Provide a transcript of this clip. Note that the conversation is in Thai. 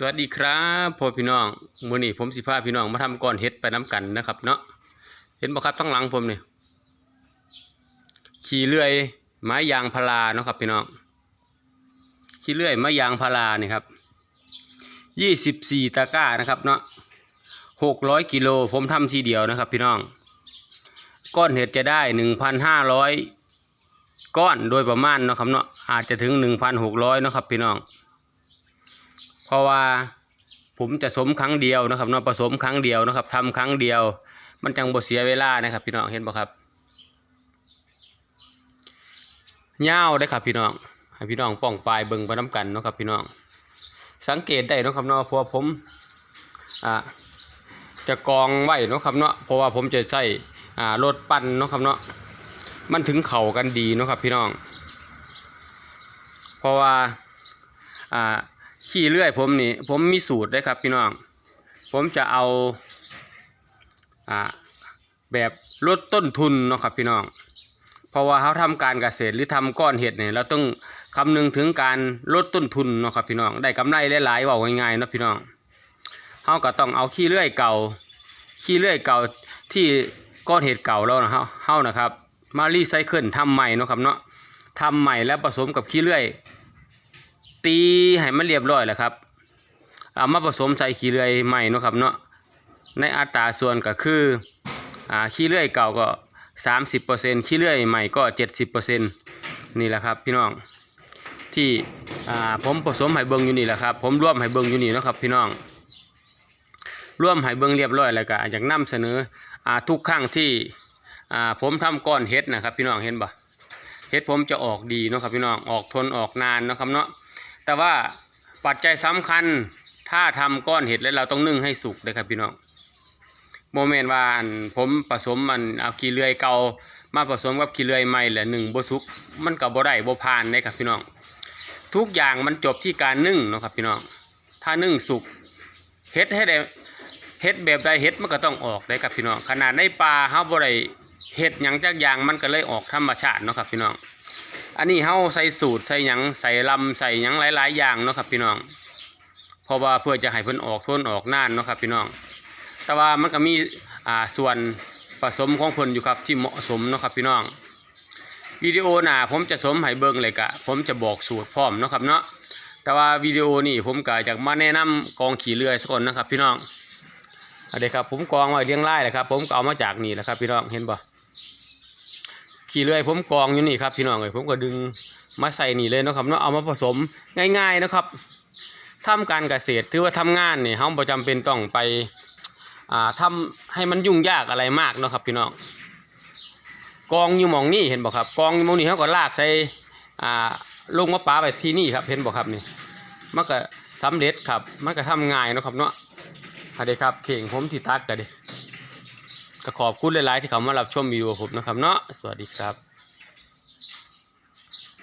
สวัสดีครับพ่อพี่น้องมื้อนี้ผมสิพาพี่น้องมาทำก้อนเห็ดไปน้ำกันนะครับ เนาะเห็นบ่ครับทั้งหลังผมเนี่ยขี่เลื่อยไม้ยางพาราเนาะครับพี่น้องขี่เลื่อยไม้ยางพารานี่ครับยี่สิบสี่ตะกร้านะครับเนาะหกร้อยกิโลผมทำทีเดียวนะครับ พี่น้อง ก้อนเห็ดจะได้หนึ่งพันห้าร้อยก้อนโดยประมาณเนาะครับเนาะอาจจะถึงหนึ่งพันหกร้อยเนาะครับพี่น้อง เพราะว่าผมจะสมครั้งเดียวนะครับเนาะผสมครั้งเดียวนะครับทำครั้งเดียว มันจังบ่เสียเวลานะครับ พี่น้องเห็นบ่ครับเงาได้ครับพี่น้องให้พี่น้องป้องปลายเบิ่งไปน้ำกันนะครับพี่น้อง สังเกตได้นะครับเนาะเพราะว่าผมอ่าจะกองไว้นะครับเนาะเพราะว่าผมจะใช้อ่ารถปั้นนะครับเนาะมันถึงเข่ากันดีนะครับพี่น้อง เพราะว่าอ่า ขี้เลื่อยผมนี่ ผมมีสูตรได้ครับพี่น้อง ผมจะเอาอ่าแบบลดต้นทุนเนาะครับพี่น้อง เพราะว่าเขาทำการเกษตรหรือทำก้อนเห็ดเนี่ยเราต้องคำนึงถึงการลดต้นทุนเนาะครับพี่น้อง ได้กำไรหลายๆว่าง่ายๆเนาะพี่น้องเขาก็ต้องเอาขี้เลื่อยเก่า ขี้เลื่อยเก่าที่ก้อนเห็ดเก่าแล้วนะเฮาเฮานะครับ มารีไซเคิลทำใหม่เนาะครับเนาะทำใหม่แล้วผสมกับขี้เลื่อย ตีให้มันเรียบร้อยแล้วครับ เอามาผสมใส่ขี้เลื่อยใหม่นะครับเนาะในอัตราส่วนก็คืออ่าขี้เลื่อยเก่าก็ 30%ขี้เลื่อยใหม่ก็ 70%นี่แหละครับพี่น้องที่อ่าผมผสมให้เบิ่งอยู่นี่แหละครับ ผมร่วมให้เบิ่งอยู่นี่นะครับพี่น้องร่วมให้เบิ่งเรียบร้อยแล้วก็อยากนำเสนออ่าทุกครั้งที่อ่าผมทำก้อนเฮ็ดนะครับ พี่น้องเห็นบ่เฮ็ดผมจะออกดีนะครับพี่น้องออกทนออกนานนะครับเนาะ แต่ว่าปัจจัยสำคัญถ้าทำก้อนเห็ดแล้วเราต้องนึ่งให้สุกเลยครับพี่น้องโมเมนต์ว่าอันผมผสมมันเอาขี้เลื่อยเก่ามาผสมกับขี้เลื่อยใหม่แหละหนึ่งบ่สุกมันก็บ่ได้บ่ผ่านเลยครับพี่น้องทุกอย่างมันจบที่การนึ่งเนาะครับพี่น้องถ้านึ่งสุกเฮ็ดให้ได้เฮ็ดแบบใดเฮ็ดมันก็ต้องออกเลยครับพี่น้องขนาดในป่าเฮาบ่ได้เฮ็ดหยังจักอย่างมันก็เลยออกธรรมชาติเนาะครับพี่น้อง อันนี้เฮาใส่สูตรใส่หยังใส่ลำใส่หยังหลายๆอย่างเนาะครับพี่น้องเพราะว่าเพื่อจะให้เพิ่นออกทนออกน่านเนาะครับพี่น้อง แต่ว่ามันก็มีอ่าส่วนผสมของเพิ่นอยู่ครับที่เหมาะสมเนาะครับพี่น้องวิดีโอหน้าผมจะสมให้เบิ่งเลยกะผมจะบอกสูตรพร้อมเนาะครับเนาะแต่ว่าวิดีโอนี่ผมก็จะมาแนะนำกองขี่เรือสักคนนะครับพี่น้องอันนี้ครับผมกองไว้เรียงรายเลยครับผมก็เอามาจากนี่แหละครับพี่น้องเห็นบ่ ขี่เลื่อยผมกองอยู่นี่ครับพี่น้องเลยผมก็ดึงมาใส่นี่เลยนะครับเนาะเอามาผสมง่าย ๆนะครับทำการเกษตรถือว่าทำงานนี่เฮาบ่จำเป็นต้องไปอ่าทำให้มันยุ่งยากอะไรมากนะครับพี่น้องกองอยู่มองนี่เห็นบ่ครับกองอยู่มองนี่เฮาก็ลากใส่อ่าลงมาปาไปที่นี่ครับเห็นบ่ครับนี่มันก็สำเร็จครับมันก็ทำง่ายนะครับเนาะอันนี้ครับเข่งผมที่ตักกันดิ ก็ขอบคุณหลาย ๆ ที่เขามารับชมวิดีโอผมนะครับเนาะสวัสดีครับ